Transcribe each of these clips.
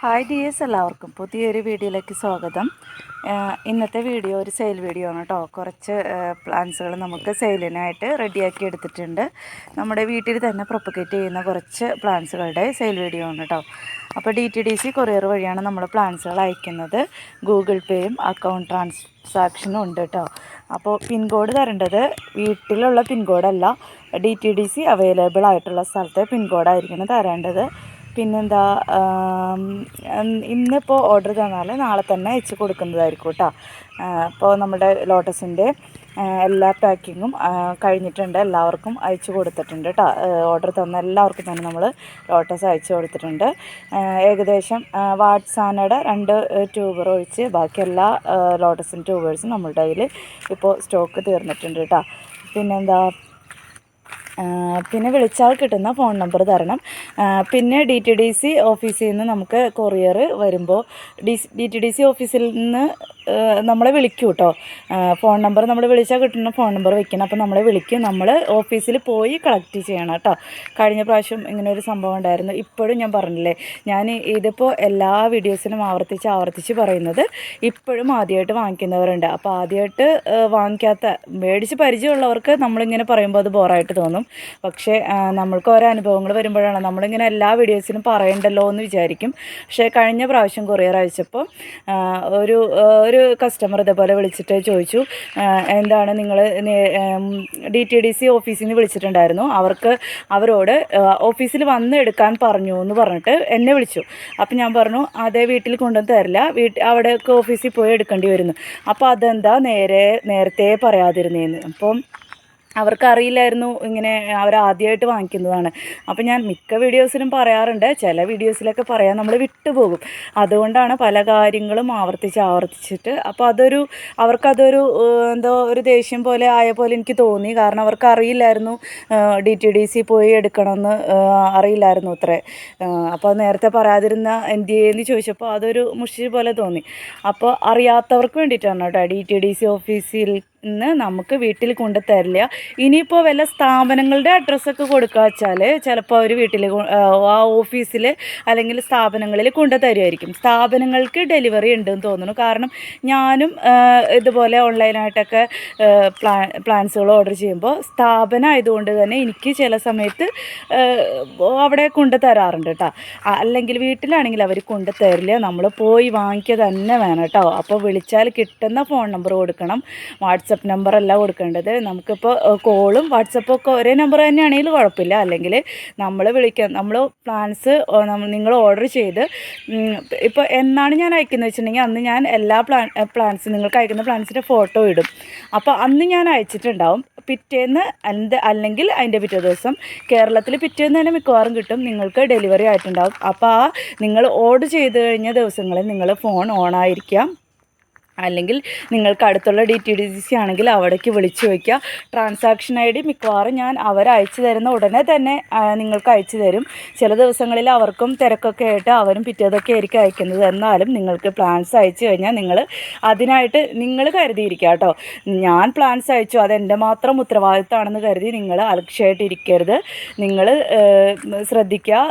Hi dears എല്ലാവർക്കും പുതിയൊരു വീഡിയോയിലേക്ക് സ്വാഗതം. ഇന്നത്തെ വീഡിയോ ഒരു സെയിൽ വീഡിയോ ആണ് കേട്ടോ. കുറച്ച് പ്ലാന്റ്സുകൾ നമുക്ക് സെയിലിനായിട്ട് റെഡിയാക്കി എടുത്തിട്ടുണ്ട്. നമ്മുടെ വീട്ടിൽ തന്നെ പ്രൊപ്പഗേറ്റ് ചെയ്യുന്ന കുറച്ച് പ്ലാന്റ്സുകളുടെ സെയിൽ വീഡിയോ ആണ് കേട്ടോ. അപ്പോൾ D T D C courier വഴിയാണ് നമ്മൾ പ്ലാൻസുകൾ അയക്കുന്നത്. ഗൂഗിൾ പേയും അക്കൗണ്ട് ട്രാൻസാക്ഷനും ഉണ്ട് കേട്ടോ. അപ്പോൾ പിൻകോഡ് തരേണ്ടത് വീട്ടിലുള്ള പിൻകോഡല്ല D T D C available ആയിട്ടുള്ള സ്ഥലത്തെ പിൻകോഡായിരിക്കണം തരേണ്ടത്. പിന്നെന്താ ഇന്നിപ്പോൾ ഓർഡർ തന്നാൽ നാളെ തന്നെ അയച്ച് കൊടുക്കുന്നതായിരിക്കും കേട്ടോ അപ്പോൾ നമ്മുടെ ലോട്ടസിന്റെ എല്ലാ പാക്കിങ്ങും കഴിഞ്ഞിട്ടുണ്ട്. എല്ലാവർക്കും അയച്ചു കൊടുത്തിട്ടുണ്ട് കേട്ടോ ഓർഡർ തന്ന എല്ലാവർക്കും തന്നെ നമ്മൾ ലോട്ടസ് അയച്ചു കൊടുത്തിട്ടുണ്ട്. ഏകദേശം വാട്സാനയുടെ രണ്ട് ട്യൂബർ ഒഴിച്ച് ബാക്കി എല്ലാ ലോട്ടസിന്റെ ട്യൂബേഴ്സും നമ്മളുടെ കയ്യിൽ ഇപ്പോൾ സ്റ്റോക്ക് തീർന്നിട്ടുണ്ട് കേട്ടോ പിന്നെന്താ പിന്നെ വിളിച്ചാൽ കിട്ടുന്ന ഫോൺ നമ്പർ തരണം. പിന്നെ ഡി ടി ഡി സി ഓഫീസിൽ നിന്ന് നമുക്ക് കൊറിയർ വരുമ്പോൾ D D T D C ഓഫീസിൽ നിന്ന് നമ്മളെ വിളിക്കും കേട്ടോ ഫോൺ നമ്പർ നമ്മൾ വിളിച്ചാൽ കിട്ടുന്ന ഫോൺ നമ്പർ വെക്കണം. അപ്പോൾ നമ്മളെ വിളിക്കും. നമ്മൾ ഓഫീസിൽ പോയി കളക്ട് ചെയ്യണം കേട്ടോ കഴിഞ്ഞ പ്രാവശ്യം ഇങ്ങനെ ഒരു സംഭവം ഉണ്ടായിരുന്നു. ഇപ്പോഴും ഞാൻ പറഞ്ഞില്ലേ ഞാൻ ഇതിപ്പോൾ എല്ലാ വീഡിയോസിനും ആവർത്തിച്ച് ആവർത്തിച്ച് പറയുന്നത് ഇപ്പോഴും ആദ്യമായിട്ട് വാങ്ങിക്കുന്നവരുണ്ട്. അപ്പോൾ ആദ്യമായിട്ട് വാങ്ങിക്കാത്ത മേടിച്ച് പരിചയമുള്ളവർക്ക് നമ്മളിങ്ങനെ പറയുമ്പോൾ അത് ബോറായിട്ട് തോന്നും. പക്ഷേ നമ്മൾക്ക് ഓരോ അനുഭവങ്ങൾ വരുമ്പോഴാണ് നമ്മളിങ്ങനെ എല്ലാ വീഡിയോസിനും പറയണ്ടല്ലോ എന്ന് വിചാരിക്കും. പക്ഷേ കഴിഞ്ഞ പ്രാവശ്യം കൊറിയർ അയച്ചപ്പോൾ ഒരു ഒരു കസ്റ്റമർ ഇതേപോലെ വിളിച്ചിട്ട് ചോദിച്ചു എന്താണ് നിങ്ങൾ ഡി ടി ഡി സി ഓഫീസിൽ നിന്ന് വിളിച്ചിട്ടുണ്ടായിരുന്നു. അവർക്ക് അവരോട് ഓഫീസിൽ വന്ന് എടുക്കാൻ പറഞ്ഞു എന്ന് പറഞ്ഞിട്ട് എന്നെ വിളിച്ചു. അപ്പം ഞാൻ പറഞ്ഞു അതേ വീട്ടിൽ കൊണ്ടുവന്ന് തരില്ല. വീട്ടിൽ അവിടെയൊക്കെ ഓഫീസിൽ പോയി എടുക്കേണ്ടി വരുന്നു. അപ്പോൾ അതെന്താ നേരെ നേരത്തെ പറയാതിരുന്നേന്ന്. അപ്പം അവർക്കറിയില്ലായിരുന്നു ഇങ്ങനെ അവർ ആദ്യമായിട്ട് വാങ്ങിക്കുന്നതാണ്. അപ്പോൾ ഞാൻ മിക്ക വീഡിയോസിലും പറയാറുണ്ട് ചില വീഡിയോസിലൊക്കെ പറയാൻ നമ്മൾ വിട്ടുപോകും. അതുകൊണ്ടാണ് പല കാര്യങ്ങളും ആവർത്തിച്ച് ആവർത്തിച്ചിട്ട് അപ്പോൾ അതൊരു അവർക്കതൊരു എന്തോ ഒരു ദേഷ്യം പോലെ ആയ പോലെ എനിക്ക് തോന്നി. കാരണം അവർക്ക് അറിയില്ലായിരുന്നു ഡി ടി ഡി സി പോയി എടുക്കണമെന്ന് അറിയില്ലായിരുന്നു അത്രേ. അപ്പോൾ നേരത്തെ പറയാതിരുന്ന എന്ത് ചെയ്യുമെന്ന് ചോദിച്ചപ്പോൾ അതൊരു മുഷി പോലെ തോന്നി. അപ്പോൾ അറിയാത്തവർക്ക് വേണ്ടിയിട്ടാണ് കേട്ടോ ഡി ടി ഡി സി ഓഫീസിൽ നിന്ന് നമുക്ക് വീട്ടിൽ കൊണ്ട് തരില്ല. ഇനിയിപ്പോൾ വല്ല സ്ഥാപനങ്ങളുടെ അഡ്രസ്സൊക്കെ കൊടുക്കുക വെച്ചാൽ ചിലപ്പോൾ അവർ വീട്ടിൽ ആ, ആ ഓഫീസിൽ അല്ലെങ്കിൽ സ്ഥാപനങ്ങളിൽ കൊണ്ട് തരുമായിരിക്കും സ്ഥാപനങ്ങൾക്ക് ഡെലിവറി ഉണ്ടെന്ന് തോന്നുന്നു. കാരണം ഞാനും ഇതുപോലെ ഓൺലൈനായിട്ടൊക്കെ പ്ലാ പ്ലാൻസുകൾ ഓർഡർ ചെയ്യുമ്പോൾ സ്ഥാപനം ആയതുകൊണ്ട് തന്നെ എനിക്ക് ചില സമയത്ത് അവിടെ കൊണ്ട് തരാറുണ്ട് കേട്ടോ അല്ലെങ്കിൽ വീട്ടിലാണെങ്കിൽ അവർ കൊണ്ട് തരില്ല. നമ്മൾ പോയി വാങ്ങിക്കുക തന്നെ വേണം കേട്ടോ അപ്പോൾ വിളിച്ചാൽ കിട്ടുന്ന ഫോൺ നമ്പർ കൊടുക്കണം. വാട്സപ്പ് നമ്പറല്ല കൊടുക്കേണ്ടത്. നമുക്കിപ്പോൾ കോളും വാട്സപ്പും ഒക്കെ ഒരേ നമ്പർ തന്നെയാണെങ്കിലും കുഴപ്പമില്ല. അല്ലെങ്കിൽ നമ്മൾ വിളിക്കാം നമ്മൾ പ്ലാൻസ് നിങ്ങൾ ഓർഡർ ചെയ്ത് ഇപ്പോൾ എന്നാണ് ഞാൻ അയക്കുന്നത് വെച്ചിട്ടുണ്ടെങ്കിൽ അന്ന് ഞാൻ എല്ലാ പ്ലാൻ പ്ലാൻസ് നിങ്ങൾക്ക് അയക്കുന്ന പ്ലാൻസിന്റെ ഫോട്ടോ ഇടും. അപ്പോൾ അന്ന് ഞാൻ അയച്ചിട്ടുണ്ടാവും. പിറ്റേന്ന് എന്ത് അല്ലെങ്കിൽ അതിന്റെ പിറ്റേ ദിവസം കേരളത്തിൽ പിറ്റേന്ന് തന്നെ മിക്കവാറും കിട്ടും. നിങ്ങൾക്ക് ഡെലിവറി ആയിട്ടുണ്ടാകും അപ്പോൾ ആ നിങ്ങൾ ഓർഡർ ചെയ്ത് കഴിഞ്ഞ ദിവസങ്ങളിൽ നിങ്ങൾ ഫോൺ ഓൺ ആയിരിക്കാം. അല്ലെങ്കിൽ നിങ്ങൾക്ക് അടുത്തുള്ള ഡി ടി ഡി സി ആണെങ്കിൽ അവിടേക്ക് വിളിച്ചു വയ്ക്കുക ട്രാൻസാക്ഷൻ ഐ ഡി മിക്കവാറും ഞാൻ അവർ അയച്ചു തരുന്ന ഉടനെ തന്നെ നിങ്ങൾക്ക് അയച്ചു തരും. ചില ദിവസങ്ങളിൽ അവർക്കും തിരക്കൊക്കെ ആയിട്ട് അവരും പിറ്റേതൊക്കെ ആയിരിക്കും അയക്കുന്നത്. എന്നാലും നിങ്ങൾക്ക് പ്ലാൻസ് അയച്ചു കഴിഞ്ഞാൽ നിങ്ങൾ അതിനായിട്ട് നിങ്ങൾ കരുതിയിരിക്കുക കേട്ടോ. ഞാൻ പ്ലാൻസ് അയച്ചു. അതെന്റെ മാത്രം ഉത്തരവാദിത്തമാണെന്ന് കരുതി നിങ്ങൾ അലക്ഷ്യമായിട്ട് ഇരിക്കരുത്. നിങ്ങൾ ശ്രദ്ധിക്കുക.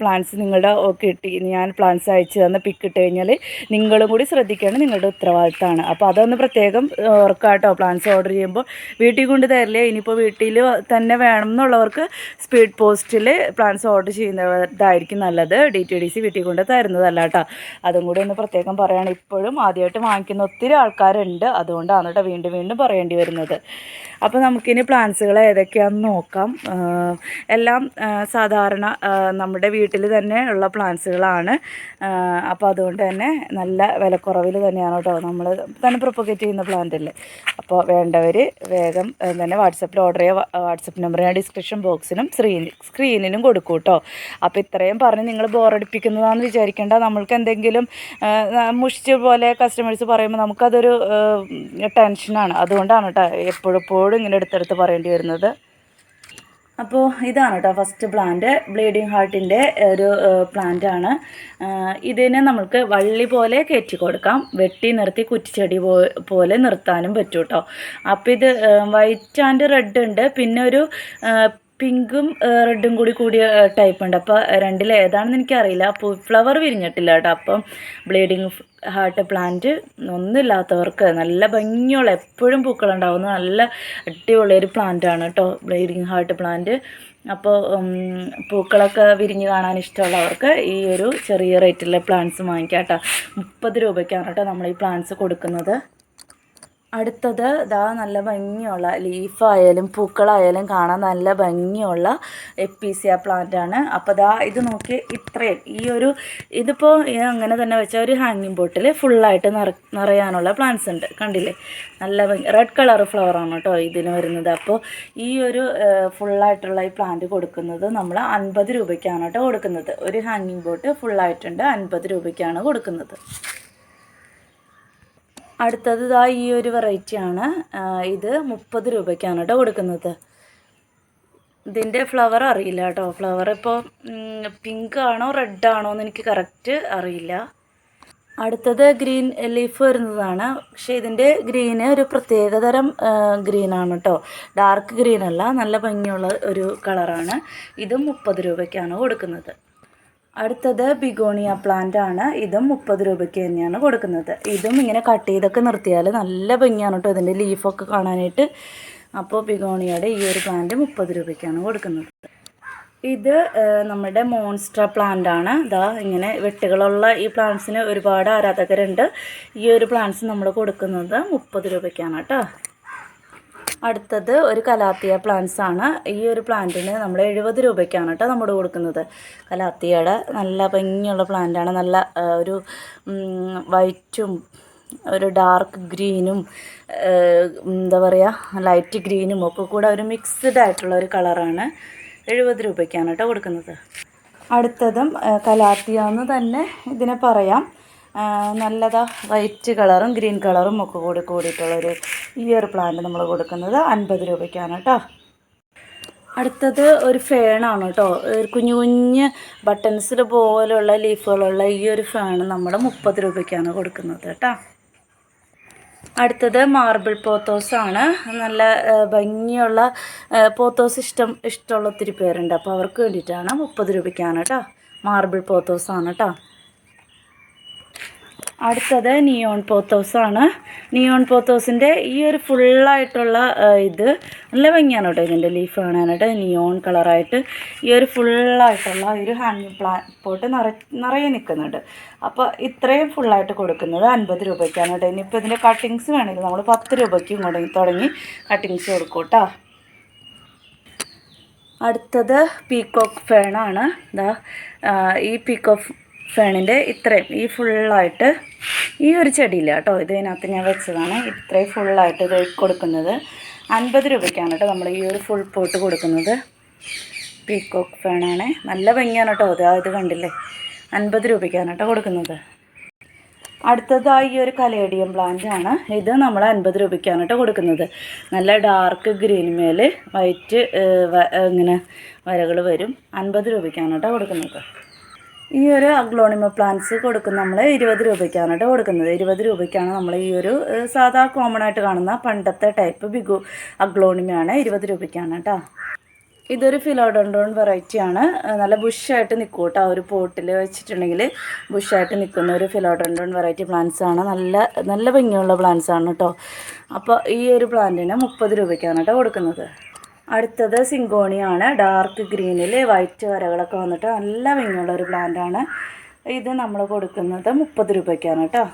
പ്ലാൻസ് നിങ്ങളുടെ കിട്ടി. ഞാൻ പ്ലാൻസ് അയച്ചു തന്ന പിക്ക് ഇട്ട് കഴിഞ്ഞാൽ നിങ്ങളും കൂടി ശ്രദ്ധിക്കുകയാണ് നിങ്ങളുടെ ഉത്തരവാദിത്തമാണ്. അപ്പോൾ അതൊന്ന് പ്രത്യേകം ഓർക്കുക കേട്ടോ പ്ലാൻസ് ഓർഡർ ചെയ്യുമ്പോൾ വീട്ടിൽ കൊണ്ട് തരില്ലേ? ഇനിയിപ്പോൾ വീട്ടിൽ തന്നെ വേണം എന്നുള്ളവർക്ക് സ്പീഡ് പോസ്റ്റിൽ പ്ലാൻസ് ഓർഡർ ചെയ്യുന്നതായിരിക്കും നല്ലത്. ഡി ടി ഡി സി വീട്ടിൽ കൊണ്ട് തരുന്നതല്ല കേട്ടോ അതും കൂടി ഒന്ന് പ്രത്യേകം പറയുകയാണ് ഇപ്പോഴും ആദ്യമായിട്ട് വാങ്ങിക്കുന്ന ഒത്തിരി ആൾക്കാരുണ്ട്. അതുകൊണ്ടാണ് കേട്ടോ വീണ്ടും വീണ്ടും പറയേണ്ടി വരുന്നത്. അപ്പോൾ നമുക്കിനി പ്ലാൻസുകൾ ഏതൊക്കെയാണെന്ന് നോക്കാം. എല്ലാം സാധാരണ നമ്മുടെ വീട്ടിൽ തന്നെ ഉള്ള പ്ലാൻസുകളാണ് അപ്പോൾ അതുകൊണ്ട് തന്നെ നല്ല വിലക്കുറവിൽ തന്നെയാണ് നമ്മൾ തന്നെ പ്രൊപ്പഗേറ്റ് ചെയ്യുന്ന പ്ലാന്റ് അല്ലേ? അപ്പോൾ വേണ്ടവർ വേഗം തന്നെ വാട്സപ്പിൽ ഓർഡർ ചെയ്യുക. വാട്സപ്പ് നമ്പർ ഞാൻ ഡിസ്ക്രിപ്ഷൻ ബോക്സിനും സ്ക്രീൻ സ്ക്രീനിനും കൊടുക്കും കേട്ടോ. അപ്പോൾ ഇത്രയും പറഞ്ഞ് നിങ്ങൾ ബോറടിപ്പിക്കുന്നതാണെന്ന് വിചാരിക്കേണ്ട. നമ്മൾക്ക് എന്തെങ്കിലും മുഷിച്ച പോലെ കസ്റ്റമേഴ്സ് പറയുമ്പോൾ നമുക്കതൊരു ടെൻഷനാണ് അതുകൊണ്ടാണ് കേട്ടോ എപ്പോഴെപ്പോഴും ഇങ്ങനെ എടുത്തെടുത്ത് പറയേണ്ടി വരുന്നത്. അപ്പോൾ ഇതാണ് കേട്ടോ ഫസ്റ്റ് പ്ലാന്റ് ബ്ലീഡിങ് ഹാർട്ടിന്റെ ഒരു പ്ലാന്റ് ആണ്. ഇതിനെ നമുക്ക് വള്ളി പോലെ കയറ്റി കൊടുക്കാം. വെട്ടി നിർത്തി കുറ്റിച്ചെടി പോലെ നിർത്താനും പറ്റും കേട്ടോ അപ്പോൾ ഇത് വൈറ്റ് ആൻഡ് റെഡ് ഉണ്ട്. പിന്നെ ഒരു പിങ്കും റെഡും കൂടി കൂടിയ ടൈപ്പ് ഉണ്ട്. അപ്പോൾ രണ്ടിൽ ഏതാണെന്ന് എനിക്കറിയില്ല. അപ്പോൾ ഫ്ലവർ വിരിഞ്ഞിട്ടില്ല കേട്ടോ. അപ്പം ബ്ലീഡിങ് ഹാർട്ട് പ്ലാന്റ് ഒന്നുമില്ലാത്തവർക്ക് നല്ല ഭംഗിയുള്ള എപ്പോഴും പൂക്കളുണ്ടാവുന്ന നല്ല അടിപൊളിയൊരു പ്ലാന്റാണ് കേട്ടോ ബ്ലീഡിങ് ഹാർട്ട് പ്ലാന്റ് അപ്പോൾ പൂക്കളൊക്കെ വിരിഞ്ഞ് കാണാൻ ഇഷ്ടമുള്ളവർക്ക് ഈ ഒരു ചെറിയ റേറ്റിലെ പ്ലാന്റ്സ് വാങ്ങിക്കാം കേട്ടോ. മുപ്പത് രൂപയ്ക്കാണ് കേട്ടോ നമ്മൾ ഈ പ്ലാന്റ്സ് കൊടുക്കുന്നത്. അടുത്തത് ഇതാ നല്ല ഭംഗിയുള്ള ലീഫായാലും പൂക്കളായാലും കാണാൻ നല്ല ഭംഗിയുള്ള എപ്പീസിയ പ്ലാന്റ് ആണ്. അപ്പോൾ ദാ ഇത് നോക്കി ഇത്രയും. ഈ ഒരു ഇതിപ്പോൾ അങ്ങനെ തന്നെ വെച്ചാൽ ഒരു ഹാങ്ങിങ് ബോട്ടിൽ ഫുള്ളായിട്ട് നിറ നിറയാനുള്ള പ്ലാന്റ്സ് ഉണ്ട്. കണ്ടില്ലേ? നല്ല ഭംഗി. റെഡ് കളർ ഫ്ലവറാണ് കേട്ടോ ഇതിന് വരുന്നത്. അപ്പോൾ ഈ ഒരു ഫുള്ളായിട്ടുള്ള ഈ പ്ലാന്റ് കൊടുക്കുന്നത് നമ്മൾ അൻപത് രൂപയ്ക്കാണ് കേട്ടോ കൊടുക്കുന്നത്. ഒരു ഹാങ്ങിങ് ബോട്ട് ഫുള്ളായിട്ടുണ്ട് അൻപത് രൂപയ്ക്കാണ് കൊടുക്കുന്നത്. അടുത്തത് ഇതാ ഈ ഒരു വെറൈറ്റിയാണ് ഇത് മുപ്പത് രൂപയ്ക്കാണ് കേട്ടോ കൊടുക്കുന്നത്. ഇതിന്റെ ഫ്ലവർ അറിയില്ല കേട്ടോ ഫ്ലവർ ഇപ്പോൾ പിങ്ക് ആണോ റെഡ് ആണോ എന്ന് എനിക്ക് കറക്റ്റ് അറിയില്ല. അടുത്തത് ഗ്രീൻ ലീഫ് വരുന്നതാണ്. പക്ഷേ ഇതിന്റെ ഗ്രീന് ഒരു പ്രത്യേകതരം ഗ്രീനാണ് കേട്ടോ ഡാർക്ക് ഗ്രീൻ അല്ല നല്ല ഭംഗിയുള്ള ഒരു കളറാണ് ഇത് മുപ്പത് രൂപയ്ക്കാണ് കൊടുക്കുന്നത്. അടുത്തത് ബിഗോണിയ പ്ലാന്റ് ആണ്. ഇതും മുപ്പത് രൂപയ്ക്ക് തന്നെയാണ് കൊടുക്കുന്നത്. ഇതും ഇങ്ങനെ കട്ട് ചെയ്തൊക്കെ നിർത്തിയാൽ നല്ല ഭംഗിയാണ് കേട്ടോ ഇതിന്റെ ലീഫൊക്കെ കാണാനായിട്ട്. അപ്പോൾ ബിഗോണിയയുടെ ഈ ഒരു പ്ലാന്റ് മുപ്പത് രൂപയ്ക്കാണ് കൊടുക്കുന്നത്. ഇത് നമ്മുടെ മോൺസ്ട്ര പ്ലാന്റ് ആണ്. ഇതാ ഇങ്ങനെ വെട്ടുകളുള്ള ഈ പ്ലാന്റ്സിന് ഒരുപാട് ആരാധകരുണ്ട്. ഈ ഒരു പ്ലാന്റ്സ് നമ്മൾ കൊടുക്കുന്നത് മുപ്പത് രൂപയ്ക്കാണ് കേട്ടോ. അടുത്തത് ഒരു കലാത്തിയ പ്ലാന്റ്സ് ആണ്. ഈ ഒരു പ്ലാന്റിന് നമ്മൾ എഴുപത് രൂപയ്ക്കാണ് കേട്ടോ നമ്മൾ കൊടുക്കുന്നത്. കലാത്തിയയുടെ നല്ല ഭംഗിയുള്ള പ്ലാന്റാണ് നല്ല ഒരു വൈറ്റും ഒരു ഡാർക്ക് ഗ്രീനും എന്താ പറയുക ലൈറ്റ് ഗ്രീനും ഒക്കെ കൂടെ ഒരു മിക്സ്ഡ് ആയിട്ടുള്ള ഒരു കളറാണ് എഴുപത് രൂപയ്ക്കാണ് കേട്ടോ കൊടുക്കുന്നത്. അടുത്തതും കലാത്തിയ എന്ന് തന്നെ ഇതിനെ പറയാം. നല്ലതാ വൈറ്റ് കളറും ഗ്രീൻ കളറും ഒക്കെ കൂടി കൂടിയിട്ടുള്ളൊരു ഈ ഒരു പ്ലാന്റ് നമ്മൾ കൊടുക്കുന്നത് അൻപത് രൂപയ്ക്കാണ് കേട്ടോ. അടുത്തത് ഒരു ഫേണാണ് കേട്ടോ. ഒരു കുഞ്ഞു കുഞ്ഞ് ബട്ടൺസിൽ പോലുള്ള ലീഫുകളുള്ള ഈ ഒരു ഫേൺ നമ്മൾ മുപ്പത് രൂപയ്ക്കാണ് കൊടുക്കുന്നത് കേട്ടോ. അടുത്തത് മാർബിൾ പോത്തോസാണ് നല്ല ഭംഗിയുള്ള പോത്തോസ് ഇഷ്ടം ഇഷ്ടമുള്ള ഒത്തിരി പേരുണ്ട്. അപ്പോൾ അവർക്ക് വേണ്ടിയിട്ടാണ് മുപ്പത് രൂപയ്ക്കാണ് കേട്ടോ. മാർബിൾ പോത്തോസാണ് കേട്ടോ. അടുത്തത് നിയോൺ പോത്തോസാണ് നിയോൺ പോത്തോസിന്റെ ഈ ഒരു ഫുള്ളായിട്ടുള്ള ഇത് നല്ല ഭംഗിയാണ് കേട്ടോ ഇതിന്റെ ലീഫ് കാണാനായിട്ട് നിയോൺ കളറായിട്ട് ഈ ഒരു ഫുള്ളായിട്ടുള്ള ഒരു ഹാൻഡ് പ്ലാ പോട്ട് നിറ നിറയെ നിൽക്കുന്നുണ്ട് അപ്പോൾ ഇത്രയും ഫുള്ളായിട്ട് കൊടുക്കുന്നത് അൻപത് രൂപയ്ക്കാണ് കേട്ടോ. ഇനിയിപ്പോൾ ഇതിന്റെ കട്ടിങ്സ് വേണമെങ്കിൽ നമ്മൾ പത്ത് രൂപയ്ക്കും ഇങ്ങോട്ട് തുടങ്ങി കട്ടിങ്സ് കൊടുക്കും കേട്ടോ അടുത്തത് പീക്കോക്ക് ഫേണാണ് ഇതാ ഈ പീക്കോക്ക് ഫേണിന്റെ ഇത്രയും ഈ ഫുള്ളായിട്ട് ഈ ഒരു ചെടിയില്ല കേട്ടോ ഇതിനകത്ത് ഞാൻ വെച്ചതാണ്. ഇത്രയും ഫുള്ളായിട്ട് ഇത് കൊടുക്കുന്നത്. അൻപത് രൂപയ്ക്കാണ് കേട്ടോ നമ്മൾ ഈ ഒരു ഫുൾ പോട്ട് കൊടുക്കുന്നത്. പീക്കോക്ക് ഫേണാണ് നല്ല ഭംഗിയാണ് കേട്ടോ അത് ഇത് കണ്ടില്ലേ? അൻപത് രൂപയ്ക്കാണ് കേട്ടോ കൊടുക്കുന്നത്. അടുത്തതായി ഒരു കലേഡിയം പ്ലാന്റ് ആണ്. ഇത് നമ്മൾ അൻപത് രൂപയ്ക്കാണ് കേട്ടോ കൊടുക്കുന്നത്. നല്ല ഡാർക്ക് ഗ്രീൻ മേൽ വൈറ്റ് ഇങ്ങനെ വരകൾ വരും. അൻപത് രൂപയ്ക്കാണ് കേട്ടോ കൊടുക്കുന്നത്. ഈ ഒരു അഗ്ലോണിമ പ്ലാന്റ്സ് കൊടുക്കുന്ന നമ്മൾ ഇരുപത് രൂപയ്ക്കാണ് കേട്ടോ കൊടുക്കുന്നത്. ഇരുപത് രൂപയ്ക്കാണ് നമ്മൾ ഈ ഒരു സാധാ കോമൺ ആയിട്ട് കാണുന്ന പണ്ടത്തെ ടൈപ്പ് ബിഗു അഗ്ലോണിമയാണ് ഇരുപത് രൂപയ്ക്കാണ് കേട്ടോ ഇതൊരു ഫിലോഡോണ്ടോൺ വെറൈറ്റിയാണ് നല്ല ബുഷായിട്ട് നിൽക്കും കേട്ടോ ഒരു പോട്ടിൽ വെച്ചിട്ടുണ്ടെങ്കിൽ ബുഷായിട്ട് നിൽക്കുന്ന ഒരു ഫിലോഡോണ്ടോൺ വെറൈറ്റി പ്ലാന്റ്സ് ആണ്. നല്ല നല്ല ഭംഗിയുള്ള പ്ലാന്റ്സ് ആണ് കേട്ടോ അപ്പോൾ ഈ ഒരു പ്ലാന്റിന് മുപ്പത് രൂപയ്ക്കാണ് കേട്ടോ കൊടുക്കുന്നത്. അടുത്തത് സിങ്കോണിയാണ്. ഡാർക്ക് ഗ്രീനിൽ വൈറ്റ് വരകളൊക്കെ വന്നിട്ട് നല്ല ഭംഗിയുള്ള ഒരു പ്ലാന്റാണ് ഇത് നമ്മൾ കൊടുക്കുന്നത് മുപ്പത് രൂപയ്ക്കാണ് കേട്ടോ.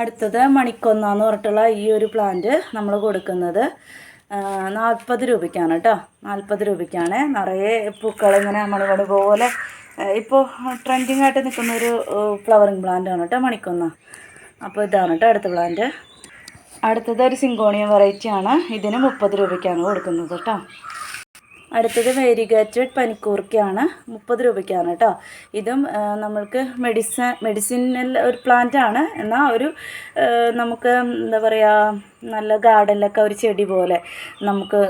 അടുത്തത് മണിക്കൊന്നാന്ന് പറഞ്ഞിട്ടുള്ള ഈ ഒരു പ്ലാന്റ് നമ്മൾ കൊടുക്കുന്നത് നാൽപ്പത് രൂപയ്ക്കാണ് കേട്ടോ. നാൽപ്പത് രൂപയ്ക്കാണ്. നിറയെ പൂക്കൾ ഇങ്ങനെ മണിമണി പോലെ ഇപ്പോൾ ട്രെൻഡിങ് ആയിട്ട് നിൽക്കുന്ന ഒരു ഫ്ലവറിങ് ആണ് കേട്ടോ മണിക്കൊന്ന. അപ്പോൾ ഇതാണ് കേട്ടോ അടുത്ത പ്ലാന്റ് അടുത്തത് ഒരു സിങ്കോണിയം വെറൈറ്റി ആണ്. ഇതിന് മുപ്പത് രൂപയ്ക്കാണ് കൊടുക്കുന്നത് കേട്ടോ. അടുത്തത് വേരിഗേറ്റഡ് പനിക്കൂർക്കയാണ്. മുപ്പത് രൂപയ്ക്കാണ് കേട്ടോ. ഇതും നമ്മൾക്ക് മെഡിസിൻ മെഡിസിനൽ ഒരു പ്ലാന്റ് ആണ്. എന്നാൽ ഒരു നമുക്ക് എന്താ പറയുക നല്ല ഗാർഡനിലൊക്കെ ഒരു ചെടി പോലെ നമുക്ക്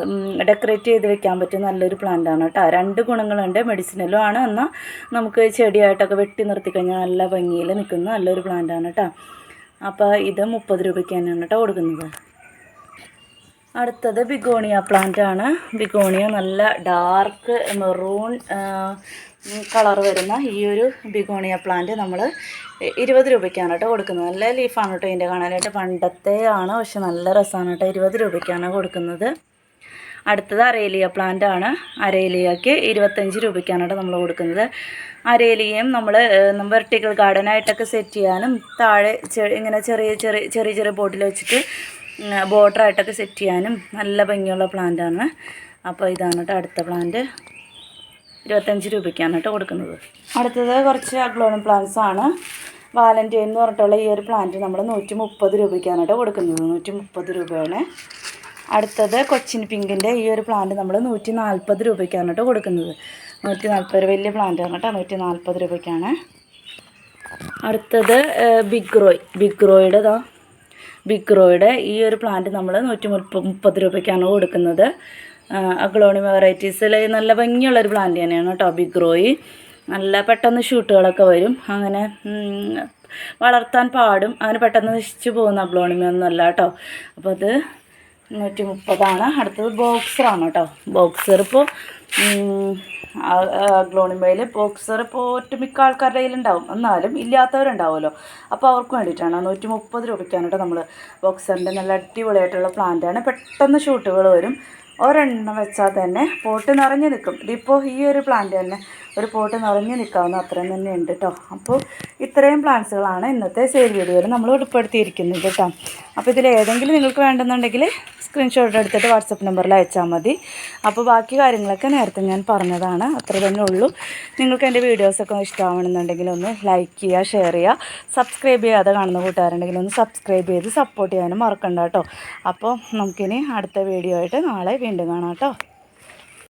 ഡെക്കറേറ്റ് ചെയ്ത് വെക്കാൻ പറ്റും നല്ലൊരു പ്ലാന്റ് ആണ് കേട്ടോ. രണ്ട് ഗുണങ്ങളുണ്ട്. മെഡിസിനലും ആണ്. എന്നാൽ നമുക്ക് ചെടിയായിട്ടൊക്കെ വെട്ടി നിർത്തി കഴിഞ്ഞാൽ നല്ല ഭംഗിയിൽ നിൽക്കുന്ന നല്ലൊരു പ്ലാന്റ് ആണ് കേട്ടോ. അപ്പോൾ ഇത് മുപ്പത് രൂപയ്ക്ക് തന്നെയാണ് കേട്ടോ കൊടുക്കുന്നത്. അടുത്തത് ബിഗോണിയ പ്ലാന്റ് ആണ്. ബിഗോണിയ നല്ല ഡാർക്ക് മെറൂൺ കളർ വരുന്ന ഈ ഒരു ബിഗോണിയ പ്ലാന്റ് നമ്മൾ ഇരുപത് രൂപയ്ക്കാണ് കേട്ടോ കൊടുക്കുന്നത്. നല്ല ലീഫാണ് കേട്ടോ ഇതിന്റെ കാണാനായിട്ട്. പണ്ടത്തെ ആണ് പക്ഷെ നല്ല രസമാണ് കേട്ടോ. ഇരുപത് രൂപയ്ക്കാണ് കൊടുക്കുന്നത്. അടുത്തത് അരേലിയ പ്ലാന്റ് ആണ്. അരേലിയക്ക് ഇരുപത്തഞ്ച് രൂപയ്ക്കാണ് കേട്ടോ നമ്മൾ കൊടുക്കുന്നത്. അരേലിയയും നമ്മൾ വെർട്ടിക്കൽ ഗാർഡനായിട്ടൊക്കെ സെറ്റ് ചെയ്യാനും താഴെ ഇങ്ങനെ ചെറിയ ചെറിയ ചെറിയ ചെറിയ ബോട്ടിൽ വെച്ചിട്ട് ബോർഡറായിട്ടൊക്കെ സെറ്റ് ചെയ്യാനും നല്ല ഭംഗിയുള്ള പ്ലാന്റ് ആണ്. അപ്പോൾ ഇതാണ് കേട്ടോ അടുത്ത പ്ലാന്റ് ഇരുപത്തഞ്ച് രൂപയ്ക്കാണ് കേട്ടോ കൊടുക്കുന്നത്. അടുത്തത് കുറച്ച് അഗ്ലോണിയം പ്ലാന്റ്സ് ആണ്. വാലന്റൈൻ എന്ന് പറഞ്ഞിട്ടുള്ള ഈ ഒരു പ്ലാന്റ് നമ്മൾ നൂറ്റി മുപ്പത് രൂപയ്ക്കാണ് കേട്ടോ കൊടുക്കുന്നത്. നൂറ്റി മുപ്പത് രൂപയാണ്. അടുത്തത് കൊച്ചിൻ പിങ്കിന്റെ ഈ ഒരു പ്ലാന്റ് നമ്മൾ നൂറ്റി നാൽപ്പത് രൂപയ്ക്കാണ് കേട്ടോ കൊടുക്കുന്നത്. നൂറ്റി നാൽപ്പത് വലിയ പ്ലാന്റ് ആണ് കേട്ടോ. നൂറ്റി നാൽപ്പത് രൂപയ്ക്കാണ്. അടുത്തത് ബിഗ് റോയ് ബിഗ് റോയുടെ ഇതാ. ബിഗ് റോയുടെ ഈ ഒരു പ്ലാന്റ് നമ്മൾ നൂറ്റി മുപ്പ മുപ്പത് രൂപയ്ക്കാണ് കൊടുക്കുന്നത് അഗ്ലോണി വെറൈറ്റീസിൽ നല്ല ഭംഗിയുള്ളൊരു പ്ലാന്റ് തന്നെയാണ് കേട്ടോ ബിഗ് റോയി നല്ല പെട്ടെന്ന് ഷൂട്ടുകളൊക്കെ വരും. അങ്ങനെ വളർത്താൻ പാടും. അങ്ങനെ പെട്ടെന്ന് നശിച്ചു പോകുന്ന അഗ്ലോണിമയൊന്നും അല്ല കേട്ടോ. അപ്പോൾ അത് നൂറ്റി മുപ്പതാണ് അടുത്തത് ബോക്സറാണ് കേട്ടോ. ബോക്സർ ഇപ്പോൾ ഗ്ലോണിമയിൽ ബോക്സർ ഇപ്പോൾ ഒറ്റമിക്ക ആൾക്കാരുടെ കയ്യിലുണ്ടാവും. എന്നാലും ഇല്ലാത്തവരുണ്ടാവുമല്ലോ. അപ്പോൾ അവർക്ക് വേണ്ടിയിട്ടാണ് നൂറ്റി മുപ്പത് രൂപയ്ക്കാണ് കേട്ടോ നമ്മൾ ബോക്സറിന്റെ നല്ല അടിപൊളിയായിട്ടുള്ള പ്ലാന്റാണ് പെട്ടെന്ന് ഷൂട്ടുകൾ വരും. ഒരെണ്ണം വെച്ചാൽ തന്നെ പോട്ട് നിറഞ്ഞു നിൽക്കും. ഇതിപ്പോൾ ഈ ഒരു പ്ലാന്റ് തന്നെ ഒരു പോട്ട് നിറഞ്ഞു നിൽക്കാവുന്ന അത്രയും തന്നെ ഉണ്ട് കേട്ടോ. അപ്പോൾ ഇത്രയും പ്ലാന്റ്സുകളാണ് ഇന്നത്തെ സെയിൽ വീഡിയോയിൽ നമ്മൾ ഉൾപ്പെടുത്തിയിരിക്കുന്നത് കേട്ടോ. അപ്പോൾ ഇതിൽ ഏതെങ്കിലും നിങ്ങൾക്ക് വേണ്ടെന്നുണ്ടെങ്കിൽ സ്ക്രീൻഷോട്ട് എടുത്തിട്ട് വാട്സപ്പ് നമ്പറിൽ അയച്ചാൽ മതി. അപ്പോൾ ബാക്കി കാര്യങ്ങളൊക്കെ നേരത്തെ ഞാൻ പറഞ്ഞതാണ്. അത്ര തന്നെ ഉള്ളൂ. നിങ്ങൾക്ക് എന്റെ വീഡിയോസൊക്കെ ഇഷ്ടമാവണമെന്നുണ്ടെങ്കിൽ ഒന്ന് ലൈക്ക് ചെയ്യുക ഷെയർ ചെയ്യുക. സബ്സ്ക്രൈബ് ചെയ്യാതെ കാണുന്ന കൂട്ടുകാരുണ്ടെങ്കിൽ ഒന്ന് സബ്സ്ക്രൈബ് ചെയ്ത് സപ്പോർട്ട് ചെയ്യാനും മറക്കണ്ട കേട്ടോ. അപ്പോൾ നമുക്കിനി അടുത്ത വീഡിയോ ആയിട്ട് നാളെ വീണ്ടും കാണാം കേട്ടോ.